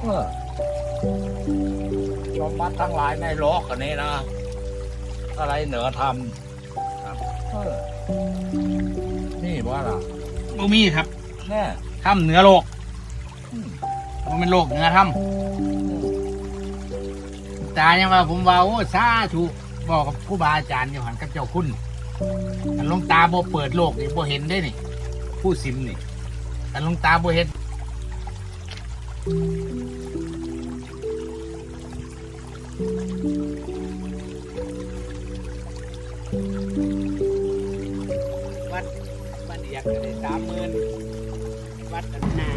เออชมมัดทั้งหลายในโลกอันนี้นะ อะไรเหนือธรรมเออนี่ว่าล่ะบ่มีครับแน่ถ้ำเหนือโลกอืมมันเป็นโลกเหนือถ้ำตายังว่าผมว่าโอ้สาธุบอกกับครูบาอาจารย์อยู่หันกับเจ้าคุณอันหลวงตาบ่เปิดโลกนี่บ่เห็นได้นี่ ผู้สิมนี่อันหลวงตาบ่เห็น วัดวัดเอียกก็ได้สามหมื่นวัดนา